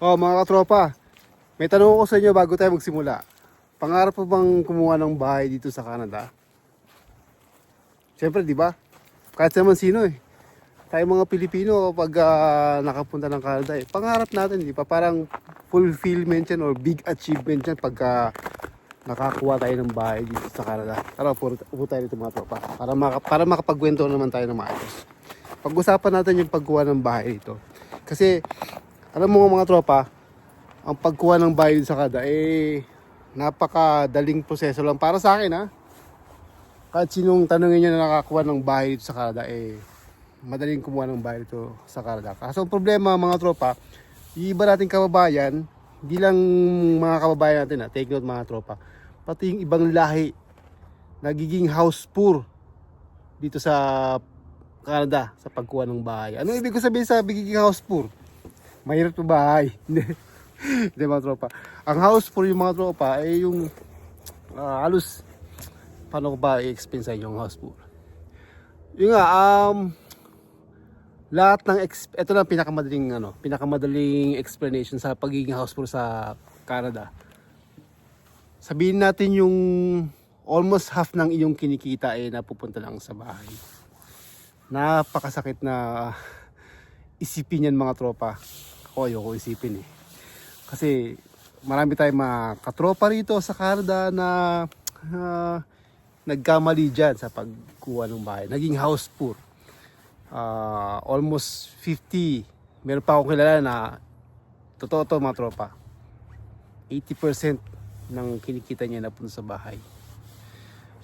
Oh, mga katropa, may tanong ako sa inyo bago tayo magsimula. Pangarap po bang kumuha ng bahay dito sa Canada? Siyempre, di ba? Kahit naman sino eh. Tayo mga Pilipino kapag ah, nakapunta ng Canada eh. Pangarap natin, di ba? Parang fulfillment yan or big achievement yan pagka nakakuha tayo ng bahay dito sa Canada. Tara, upo, upo tayo dito mga tropa. Para, maka, para makapagkwento naman tayo ng maayos. Pag-usapan natin yung pagkuha ng bahay dito. Kasi, alam mo mga tropa, ang pagkuha ng dito sa Canada, eh, napakadaling proseso lang para sa akin ha. Kahit sinong tanongin nyo na nakakuha ng dito sa Canada, eh, madaling kumuha ng bahay dito sa Canada. Kaso ang problema mga tropa, iba nating kababayan, hindi lang mga kababayan natin ha, take note mga tropa, pati yung ibang lahi, nagiging house poor dito sa Canada sa pagkuha ng bahay. Anong ibig ko sabihin sa bigiging house poor? Mahirap pa bahay. Hindi. Mga tropa. Ang house poor yung mga tropa ay yung ah, halos paano ko ba i-explain sa inyo yung house poor? Yung nga, um, lahat ng ito lang pinakamadaling ano, pinakamadaling explanation sa pagiging house poor sa Canada. Sabihin natin yung almost half ng iyong kinikita ay napupunta lang sa bahay. Napakasakit na isipin yan mga tropa. Ako ayoko isipin eh. Kasi marami tayong mga katropa rito sa Canada na ah, nagkamali dyan sa pagkuha ng bahay. Naging house poor. Ah, almost 50. Meron pa akong kilala na totoo to mga tropa. 80% ng kinikita niya napunta sa bahay.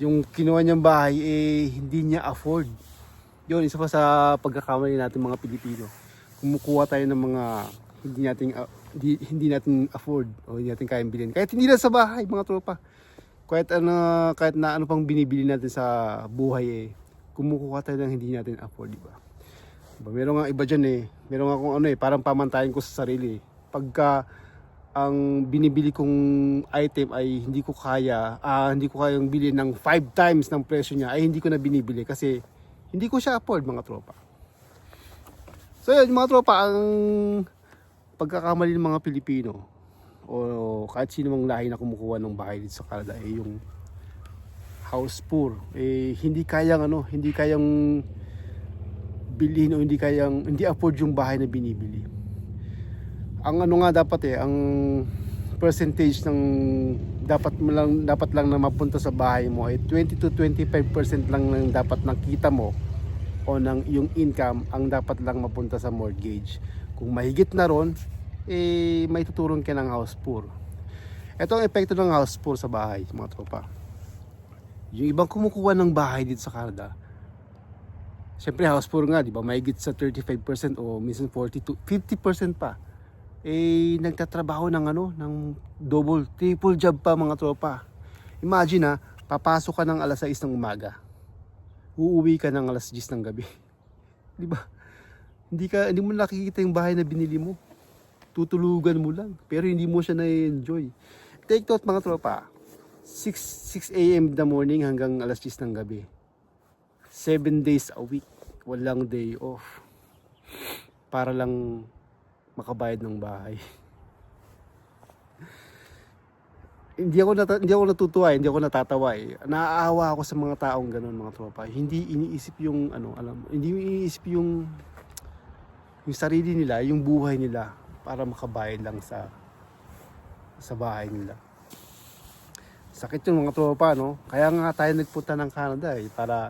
Yung kinuha niyang bahay eh hindi niya afford. Yun, isa pa sa pagkakamali natin mga Pilipino. Kumukuha tayo ng mga hindi natin ah, hindi, hindi natin afford o hindi natin kayang bilhin. Kahit hindi lang sa bahay, mga tropa. Kahit ano kahit na ano pang binibili natin sa buhay eh kumukuha tayo ng hindi natin afford, di ba? Diba? Meron nga iba dyan eh. Meron nga kung ano eh, parang pamantayan ko sa sarili. eh. Pagka ang binibili kong item ay hindi ko kaya, ah, hindi ko kayang bilhin ng 5 times ng presyo niya, ay hindi ko na binibili kasi hindi ko siya afford mga tropa. So yun mga tropa, ang pagkakamali ng mga Pilipino o kahit sino mang lahi na kumukuha ng bahay dito sa Canada ay yung house poor. Eh, hindi kayang ano, hindi kayang bilhin o hindi kayang, hindi afford yung bahay na binibili ang ano nga dapat eh, ang percentage ng dapat mo lang dapat lang na mapunta sa bahay mo ay 20 to 25% lang ng dapat nakita mo o ng yung income ang dapat lang mapunta sa mortgage. Kung mahigit na ron, eh may tuturong ka ng house poor. Ito ang epekto ng house poor sa bahay, mga tropa. Yung ibang kumukuha ng bahay dito sa Canada, Siyempre house poor nga, di ba? Mahigit sa 35% o minsan 40 to 50% pa eh nagtatrabaho ng ano, ng double, triple job pa mga tropa. Imagine ha, papasok ka ng alas 6 ng umaga. Uuwi ka ng alas 10 ng gabi. 'Di ba? Hindi ka hindi mo nakikita yung bahay na binili mo. Tutulugan mo lang, pero hindi mo siya na-enjoy. Take note mga tropa. 6 6 AM the morning hanggang alas 10 ng gabi. 7 days a week, walang day off. Para lang makabayad ng bahay. hindi ako nata- hindi ako natutuwa, eh, hindi ako natatawa eh. Naaawa ako sa mga taong ganun mga tropa. Hindi iniisip yung ano, alam, hindi iniisip yung yung sarili nila, yung buhay nila para makabayad lang sa sa bahay nila. Sakit yung mga tropa, no? Kaya nga tayo nagpunta ng Canada eh, para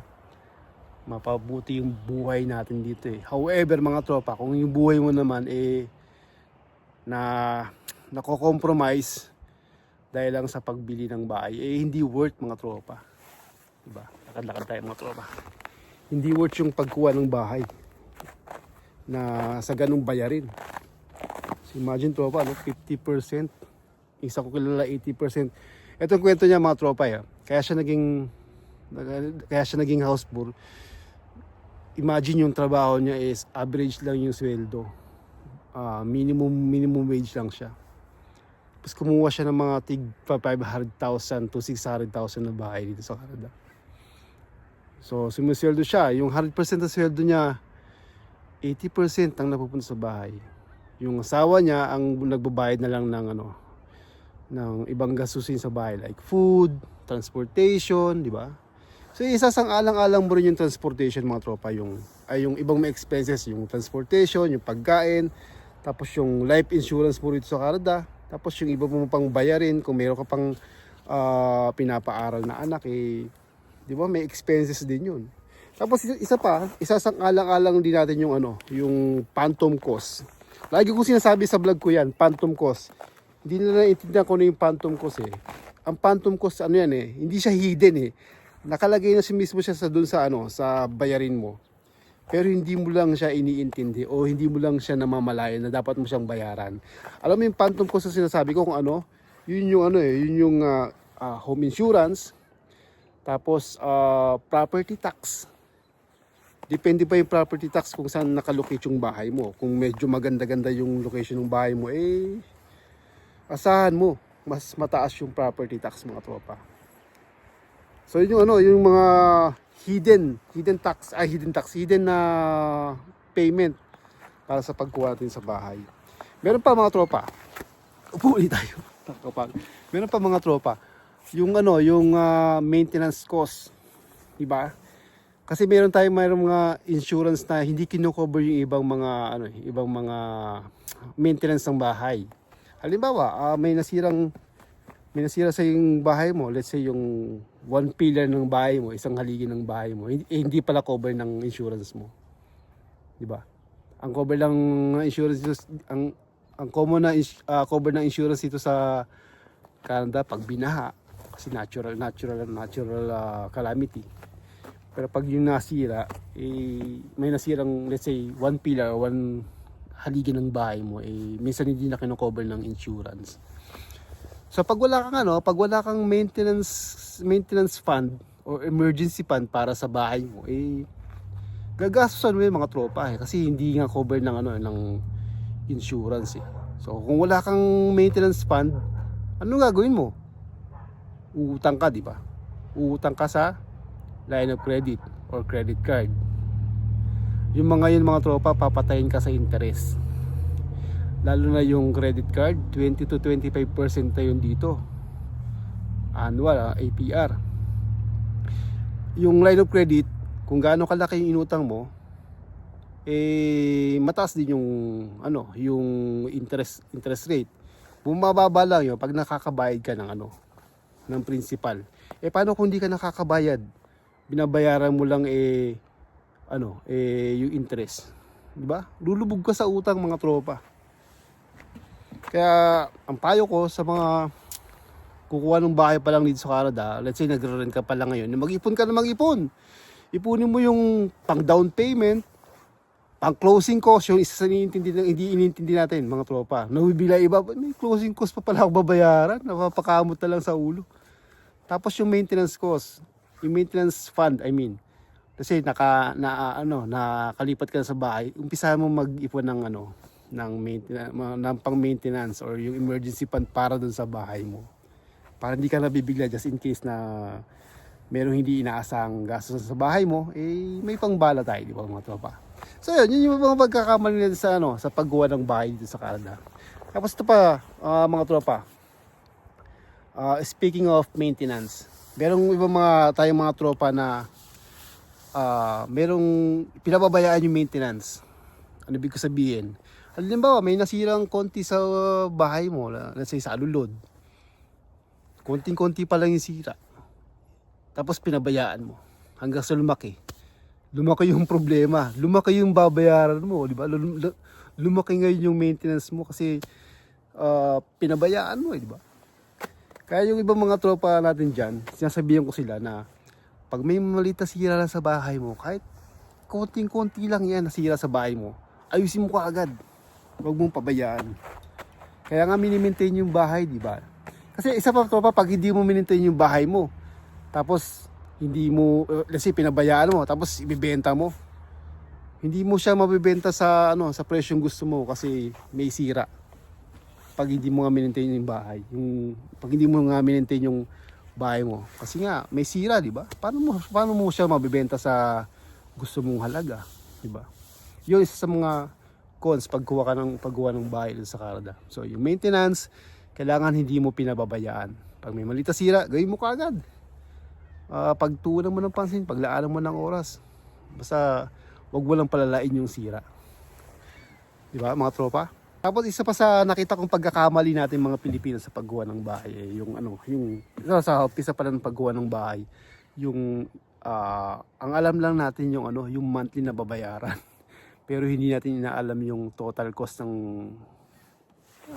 mapabuti yung buhay natin dito eh. However, mga tropa, kung yung buhay mo naman eh na nako-compromise dahil lang sa pagbili ng bahay, eh hindi worth mga tropa. Diba? Lakad-lakad tayo mga tropa. Hindi worth yung pagkuha ng bahay na sa ganung bayarin. So imagine tropa, no? 50%. Isa ko kilala 80%. Ito ang kwento niya mga tropa. Eh. Kaya siya naging kaya siya naging house poor. Imagine yung trabaho niya is average lang yung sweldo ah, minimum minimum wage lang siya. Tapos kumuha siya ng mga tig 500,000 to 600,000 na bahay dito sa Canada. So, sumusweldo siya. Yung 100% na sweldo niya, 80% ang napupunta sa bahay. Yung asawa niya ang nagbabayad na lang ng ano ng ibang gastusin sa bahay like food, transportation, di ba? So isa sang alang-alang mo rin yung transportation mga tropa, yung ay yung ibang may expenses, yung transportation, yung pagkain, tapos yung life insurance mo rito sa Canada, tapos yung iba mo pang bayarin kung meron ka pang ah, pinapaaral na anak eh, di ba may expenses din yun. Tapos isa, pa, isa sang alang-alang din natin yung ano, yung phantom cost. Lagi ko sinasabi sa vlog ko yan, phantom cost. Hindi nila naiintindihan kung ano yung phantom cost eh. Ang phantom cost ano yan eh, hindi siya hidden eh. Nakalagay na si mismo siya sa dun sa ano, sa bayarin mo. Pero hindi mo lang siya iniintindi o hindi mo lang siya namamalayan na dapat mo siyang bayaran. Alam mo yung phantom cost na sinasabi ko kung ano, yun yung ano eh, yun yung ah, ah, home insurance, tapos ah, property tax. Depende pa yung property tax kung saan nakalocate yung bahay mo. Kung medyo maganda-ganda yung location ng bahay mo, eh, asahan mo, mas mataas yung property tax mga tropa. So yun yung ano, yung mga hidden, hidden tax, ay hidden tax, hidden na payment para sa pagkuha natin sa bahay. Meron pa mga tropa. Upo ulit tayo. Kapag. Meron pa mga tropa. Yung ano, yung ah, maintenance cost. Diba? Kasi meron tayong mayroong mga insurance na hindi kino-cover yung ibang mga ano, ibang mga maintenance ng bahay. Halimbawa, ah, may nasirang may sa yung bahay mo, let's say yung one pillar ng bahay mo, isang haligi ng bahay mo, eh, hindi pala cover ng insurance mo. 'Di ba? Ang cover lang ng insurance dito, ang ang common na ah, cover ng insurance dito sa Canada pag binaha kasi natural natural natural ah, calamity. Pero pag yung nasira, eh, may nasirang let's say one pillar, one haligi ng bahay mo, eh, minsan hindi na kino-cover ng insurance. So pag wala kang ano, pag wala kang maintenance maintenance fund or emergency fund para sa bahay mo, eh gagastusan mo yung mga tropa eh kasi hindi nga cover ng ano ng insurance eh. So kung wala kang maintenance fund, ano gagawin mo? Uutang ka, di ba? Uutang ka sa line of credit or credit card. Yung mga yun mga tropa, papatayin ka sa interest lalo na yung credit card 20 to 25% na yun dito. Annual ah, APR yung line of credit kung gaano kalaki yung inutang mo eh mataas din yung ano yung interest interest rate. Bumababa lang yun pag nakakabayad ka ng ano ng principal. Eh paano kung hindi ka nakakabayad? Binabayaran mo lang eh ano eh yung interest. Di ba? Lulubog ka sa utang mga tropa kaya ang payo ko sa mga kukuha ng bahay pa lang dito sa Canada, let's say nagre-rent ka pa lang ngayon, mag-ipon ka na mag-ipon. Ipunin mo yung pang down payment, pang closing cost, yung isa sa iniintindi, hindi inintindi natin mga tropa. Nawibila iba, may closing cost pa pala ako babayaran, napapakamot na lang sa ulo. Tapos yung maintenance cost, yung maintenance fund, I mean, kasi naka na ano nakalipat ka na sa bahay, umpisahan mo mag-ipon ng ano ng maintenance ng pang maintenance or yung emergency fund para dun sa bahay mo. Para hindi ka nabibigla just in case na merong hindi inaasang gastos sa bahay mo, eh may pangbala tayo, di ba mga tropa? So yun, yun yung mga pagkakamali natin sa ano, sa paggawa ng bahay dito sa Canada. Tapos ito pa, ah, mga tropa. Ah, speaking of maintenance, merong ibang mga tayong mga tropa na ah merong pinababayaan yung maintenance. Ano ibig ko sabihin? Halimbawa, may nasirang konti sa bahay mo, let's say sa alulod. Konting-konti pa lang yung sira. Tapos pinabayaan mo hanggang sa lumaki. Lumaki yung problema, lumaki yung babayaran mo, di ba? Lum- lu- Lumaki ngayon yung maintenance mo kasi ah, pinabayaan mo, eh, di ba? Kaya yung ibang mga tropa natin dyan, sinasabihan ko sila na pag may malita sira lang sa bahay mo, kahit konting-konti lang yan nasira sa bahay mo, ayusin mo kaagad. Huwag mong pabayaan. Kaya nga minimaintain yung bahay, di ba? Kasi isa pa tropa, pag hindi mo minimaintain yung bahay mo, tapos hindi mo, let's say pinabayaan mo, tapos ibibenta mo, hindi mo siya mabibenta sa ano sa presyong gusto mo kasi may sira pag hindi mo nga maintain yung bahay yung pag hindi mo nga maintain yung bahay mo kasi nga may sira di ba paano mo paano mo siya mabibenta sa gusto mong halaga di ba yun isa sa mga cons pagkuha ka ng pagkuha ng bahay dun sa Canada. So yung maintenance, kailangan hindi mo pinababayaan. Pag may malita sira, gawin mo kaagad. Ah, pagtuunan mo ng pansin, paglaanan mo ng oras. Basta wag mo lang palalain yung sira. Di ba, mga tropa? Tapos isa pa sa nakita kong pagkakamali natin mga Pilipino sa paggawa ng bahay, eh, yung ano, yung sa umpisa pa ng paggawa ng bahay, yung ah, ang alam lang natin yung ano, yung monthly na babayaran. Pero hindi natin inaalam yung total cost ng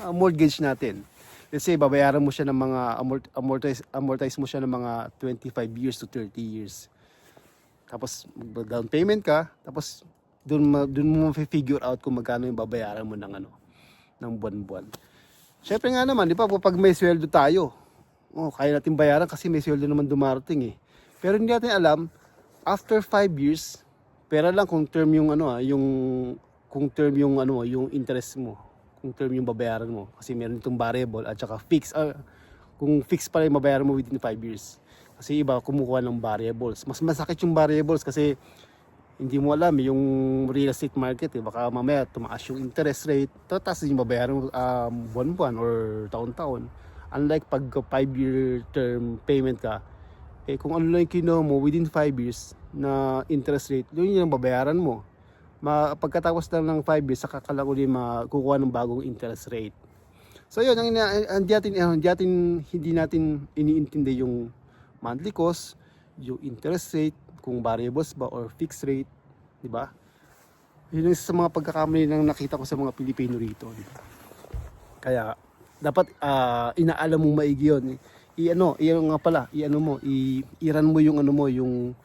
ah, mortgage natin. Let's say babayaran mo siya ng mga amort- amortize amortize mo siya ng mga 25 years to 30 years. Tapos down payment ka, tapos doon doon mo figure out kung magkano yung babayaran mo ng ano ng buwan-buwan. Syempre nga naman, di ba, pag may sweldo tayo, oh, kaya natin bayaran kasi may sweldo naman dumarating eh. Pero hindi natin alam, after 5 years, pera lang kung term yung ano ah, yung kung term yung ano, yung interest mo, kung term yung babayaran mo kasi meron itong variable at saka fix ah, kung fix pa rin mabayaran mo within 5 years. Kasi iba kumukuha ng variables. Mas masakit yung variables kasi hindi mo alam yung real estate market eh. Baka mamaya tumaas yung interest rate, tataas yung babayaran mo um, buwan-buwan or taon-taon. Unlike pag 5 year term payment ka, eh kung ano lang yung kinuha mo within 5 years na interest rate, yun yung babayaran mo. Ma, pagkatapos lang ng 5 years, saka ka lang makukuha ng bagong interest rate. So yun, ang, hindi natin, hindi natin, hindi natin iniintindi yung monthly cost, yung interest rate, kung variables ba or fixed rate, di ba? Yun yung sa mga pagkakamali nang nakita ko sa mga Pilipino rito. Di ba? Kaya dapat ah, inaalam mo maigi yun. I ano, i ano nga pala, i ano mo, i iran mo yung ano mo, yung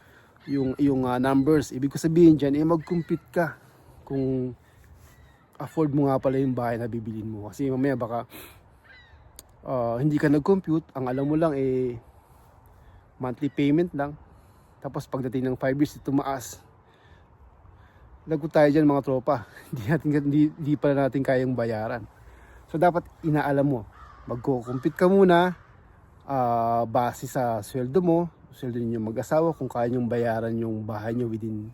yung yung ah, numbers. Ibig ko sabihin diyan, eh mag-compute ka kung afford mo nga pala yung bahay na bibilin mo. Kasi mamaya baka ah, hindi ka nag-compute, ang alam mo lang eh monthly payment lang. Tapos pagdating ng 5 years, tumaas. Lagot tayo dyan mga tropa. Hindi, natin, hindi, hindi pala natin kayang bayaran. So dapat inaalam mo. Magko-compute ka muna ah, base sa sweldo mo, sweldo ninyo mag-asawa, kung kaya nyong bayaran yung bahay nyo within,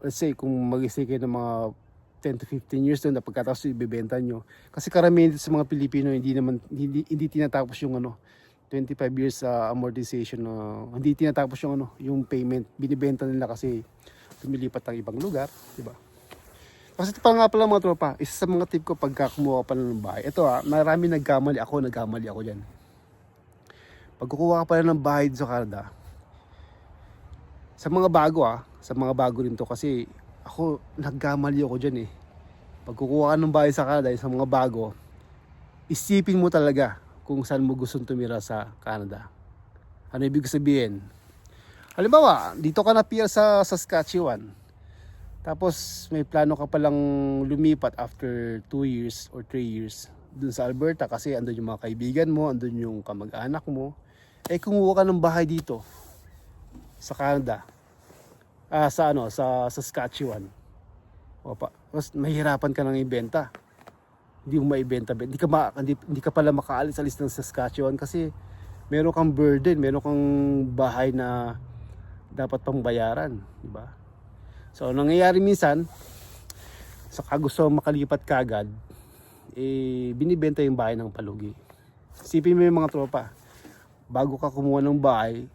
let's say, kung mag-isay kayo ng mga 10 to 15 years doon na pagkatapos ibebenta nyo. Kasi karamihan sa mga Pilipino hindi naman hindi, hindi tinatapos yung ano 25 years sa amortization na hindi tinatapos yung ano yung payment binibenta nila kasi lumilipat ang ibang lugar, di ba? Kasi ito pa nga pala mga tropa, isa sa mga tip ko pagka kumuha pala ng bahay. Ito ah, marami nagkamali ako, nagkamali ako diyan. Pag kukuha ka pala ng bahay sa Canada, sa mga bago ah, sa mga bago rin to kasi ako nagkamali ako diyan eh. Pag kukuha ka ng bahay sa Canada, sa mga bago, isipin mo talaga kung saan mo gustong tumira sa Canada. Ano ibig sabihin? Halimbawa, dito ka na PR sa Saskatchewan. Tapos may plano ka palang lumipat after 2 years or 3 years dun sa Alberta kasi andun yung mga kaibigan mo, andun yung kamag-anak mo. Eh kumuha ka ng bahay dito sa Canada. Ah, sa ano, sa Saskatchewan. Opa, mas mahirapan ka nang ibenta hindi mo maibenta hindi ka ma, hindi, hindi ka pala makaalis-alis ng Saskatchewan kasi meron kang burden, meron kang bahay na dapat pang bayaran, di ba? So, ang nangyayari minsan, sa gusto makalipat kagad, eh, binibenta yung bahay ng palugi. Isipin mo yung mga tropa, bago ka kumuha ng bahay,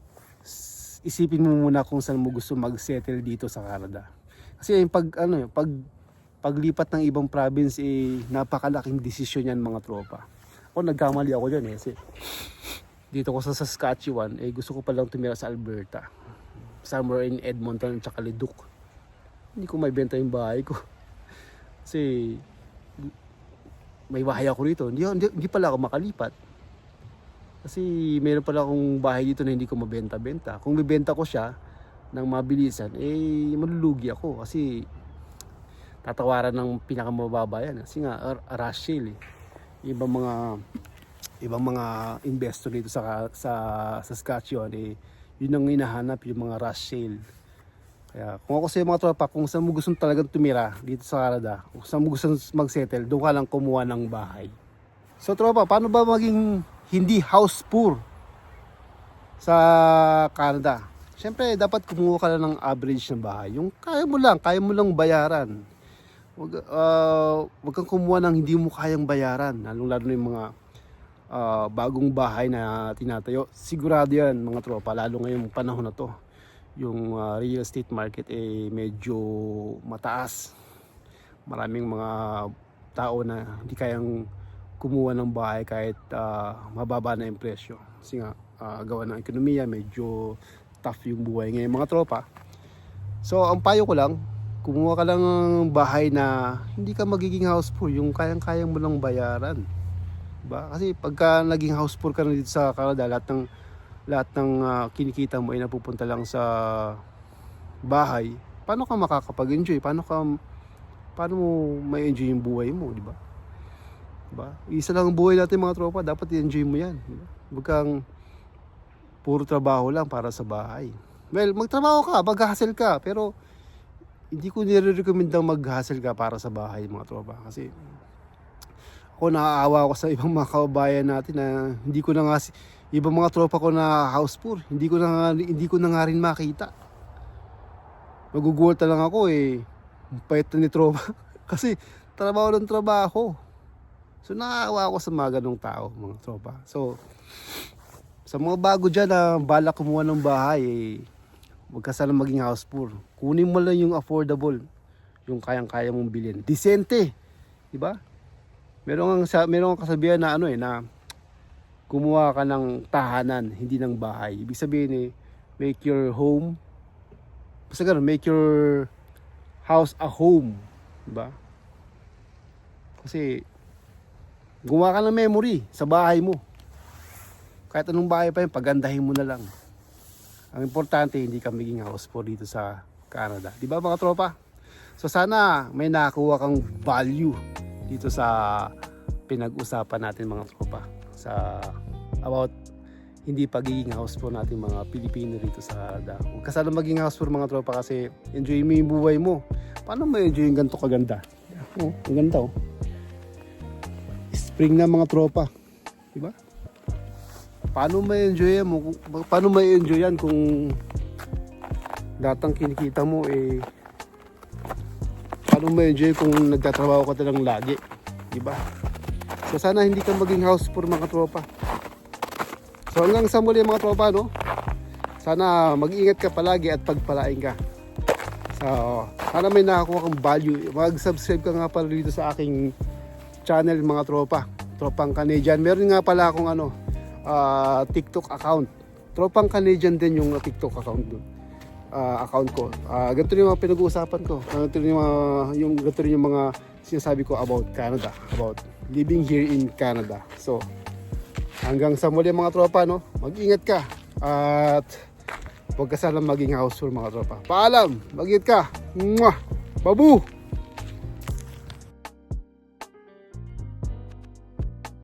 isipin mo muna kung saan mo gusto mag-settle dito sa Canada. Kasi yung pag, ano, yung pag paglipat ng ibang province eh napakalaking desisyon yan mga tropa. Ako nagkamali ako dyan eh kasi dito ko sa Saskatchewan eh gusto ko palang tumira sa Alberta. Somewhere in Edmonton at saka Leduc. Hindi ko may benta yung bahay ko. Kasi may bahay ako rito. Hindi, hindi, hindi pala ako makalipat. Kasi meron pala akong bahay dito na hindi ko mabenta-benta. Kung bibenta ko siya ng mabilisan, eh malulugi ako kasi tatawaran ng pinakamababa yan. Kasi nga, rush sale eh. Ibang mga ibang mga investor dito sa sa Saskatchewan eh yun ang hinahanap yung mga rush sale. Kaya kung ako sa mga tropa, kung saan mo gustong talagang tumira dito sa Canada, kung saan mo gustong mag-settle, doon ka lang kumuha ng bahay. So tropa, paano ba maging hindi house poor sa Canada? Siyempre, dapat kumuha ka lang ng average na bahay. Yung kaya mo lang, kaya mo lang bayaran wag, wag kang kumuha ng hindi mo kayang bayaran. Lalong lalo na yung mga ah, bagong bahay na tinatayo. Sigurado yan mga tropa, lalo ngayong panahon na to. Yung ah, real estate market eh medyo mataas. Maraming mga tao na hindi kayang kumuha ng bahay kahit ah, mababa na yung presyo. Kasi nga, ah, gawa ng ekonomiya, medyo tough yung buhay ngayon mga tropa. So, ang payo ko lang, kumuha ka lang ng bahay na hindi ka magiging house poor, yung kayang-kayang mo lang bayaran. Diba? Kasi pagka naging house poor ka na dito sa Canada, lahat ng lahat ng ah, kinikita mo ay napupunta lang sa bahay. Paano ka makakapag-enjoy? Paano ka paano mo may enjoy yung buhay mo, di ba? Diba? Isa lang ang buhay natin mga tropa, dapat i-enjoy mo yan. Diba? Huwag kang puro trabaho lang para sa bahay. Well, magtrabaho ka, mag-hustle ka, pero hindi ko nire-recommend ang mag-hustle ka para sa bahay mga tropa. Kasi ako naaawa ako sa ibang mga kababayan natin na hindi ko na nga, ibang mga tropa ko na house poor, hindi ko na nga, hindi ko na nga rin makita. Magugulat na lang ako eh, payat na ni tropa. Kasi trabaho ng trabaho. So naaawa ako sa mga ganong tao, mga tropa. So, sa mga bago dyan na balak kumuha ng bahay, eh, huwag ka sana maging house poor. Kunin mo lang yung affordable, yung kayang-kaya mong bilhin. Disente, di ba? Meron ang meron ang kasabihan na ano eh na kumuha ka ng tahanan, hindi ng bahay. Ibig sabihin eh, make your home basta ganun, make your house a home, di ba? Kasi gumawa ka ng memory sa bahay mo. Kahit anong bahay pa yun, pagandahin mo na lang. Ang importante, hindi ka maging house poor dito sa Canada. Di ba mga tropa? So sana may nakakuha kang value dito sa pinag-usapan natin mga tropa. Sa about hindi pagiging house poor natin mga Pilipino dito sa Canada. Huwag ka sana maging house poor mga tropa kasi enjoy mo yung buhay mo. Paano mo enjoy yung ganito kaganda? Oh, ang ganda oh. Spring na mga tropa. Di ba? paano may enjoy mo paano may enjoy yan kung datang kinikita mo eh paano may enjoy kung nagtatrabaho ka talang lagi? Di ba so sana hindi ka maging house poor mga tropa. So hanggang sa muli mga tropa no? Sana mag-ingat ka palagi at pagpalain ka. So sana may nakakuha kang value. Mag-subscribe ka nga pala dito sa aking channel mga tropa tropang Canadian meron nga pala akong ano ah, TikTok account. Tropang Canadian din yung TikTok account doon. Ah, account ko. Ah, ganito yung mga pinag-uusapan ko. Ganito yung, mga, yung, ganito yung mga sinasabi ko about Canada. About living here in Canada. So, hanggang sa muli mga tropa, no? Mag-ingat ka. At huwag ka sana maging houseful mga tropa. Paalam! Mag-ingat ka! Mwah! Babu!